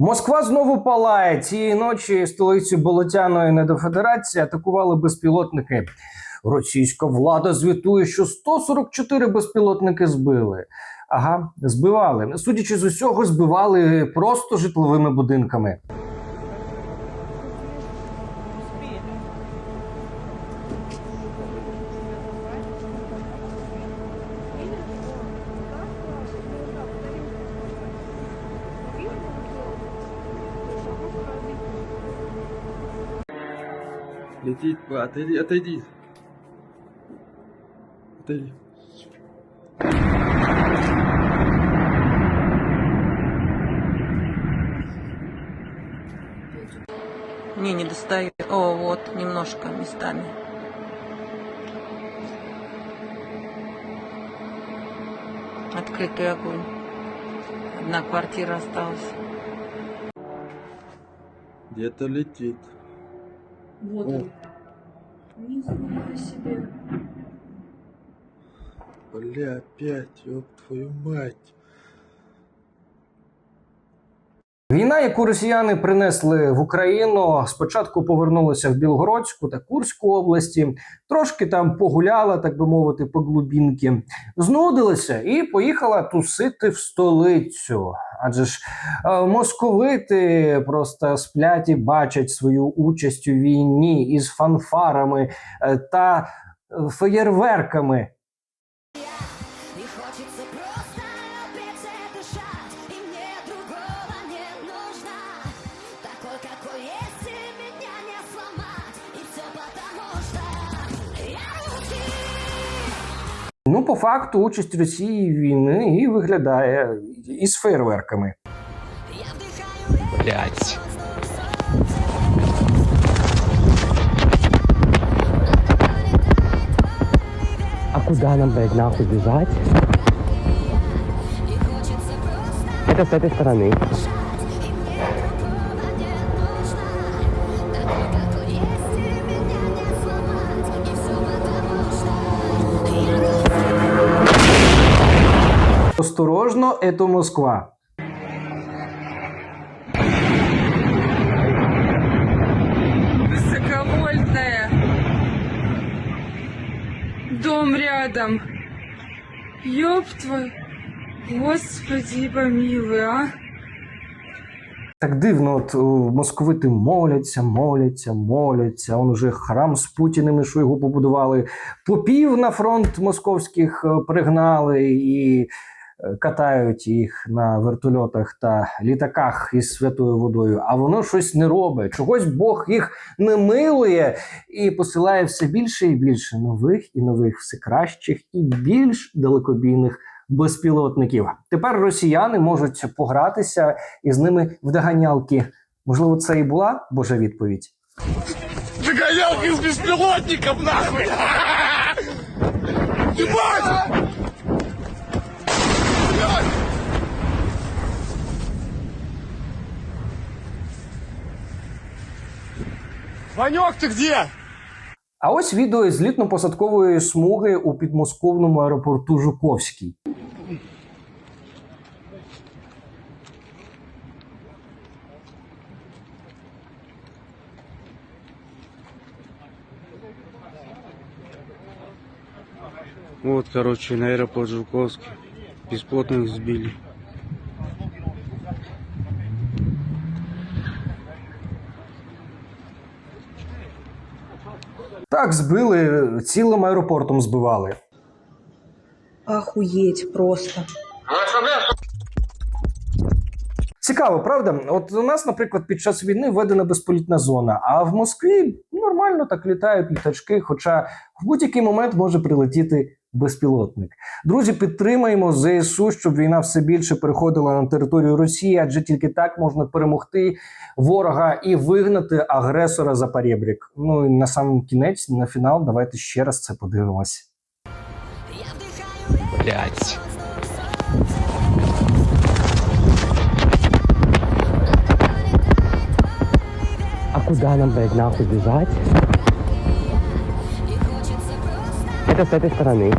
Москва знову палає. Цієї ночі столицю Болотяної недофедерації атакували безпілотники. Російська влада звітує, що 144 безпілотники збили. Ага, збивали. Судячи з усього, збивали просто житловими будинками. Летит, отойди, отойди. Отойди. Не, не достаю. О, вот, немножко местами. Открытый огонь. Одна квартира осталась. Где-то летит. Вот О. он. Нихуя себе. Бля, опять, ёб твою мать. Війна, яку росіяни принесли в Україну, спочатку повернулася в Білгородську та Курську області, трошки там погуляла, так би мовити, по глубінки, знудилася і поїхала тусити в столицю. Адже ж е, московити просто сплять і бачать свою участь у війні із фанфарами е, та е, феєрверками. Ну, по факту, участь Росії в війни і виглядає із фейерверками. Я вдыхаю Блять. А куда нам, блядь, нахуй бежать? И хочется просто Это с этой стороны. Осторожно, это Москва. Высоковольтная. Дом рядом. Ёб твой. Господи помилуй, а. Так дивно, от о, московити моляться, моляться, моляться. Он уже храм з Путіним, що його побудували. Попів на фронт московських е, пригнали і е, катають їх на вертольотах та літаках із святою водою. А воно щось не робить. Чогось Бог їх не милує і посилає все більше і більше нових і нових, все кращих і більш далекобійних безпілотників. Тепер росіяни можуть погратися із ними в доганялки. Можливо, це і була Божа відповідь. Догонялки из беспилотников, нахуй! Ебать! Ванек, ты где? А ось відео із злітно-посадкової смуги у підмосковному аеропорту Жуковський. Вот, короче, на аэропорт Жуковский. Бесплотных сбили. Так, збили цілим аеропортом збивали. Ахуєть просто. Цікаво, правда? От у нас, наприклад, під час війни введена безполітна зона, а в Москві нормально так літають літачки, хоча в будь-який момент може прилетіти безпілотник. Друзі, підтримаємо ЗСУ, щоб війна все більше переходила на територію Росії, адже тільки так можна перемогти ворога і вигнати агресора за перебрік. Ну і на сам кінець, на фінал, давайте ще раз це подивимось. Блять. А куда нам, блядь, нахуй бежать? sete para mim.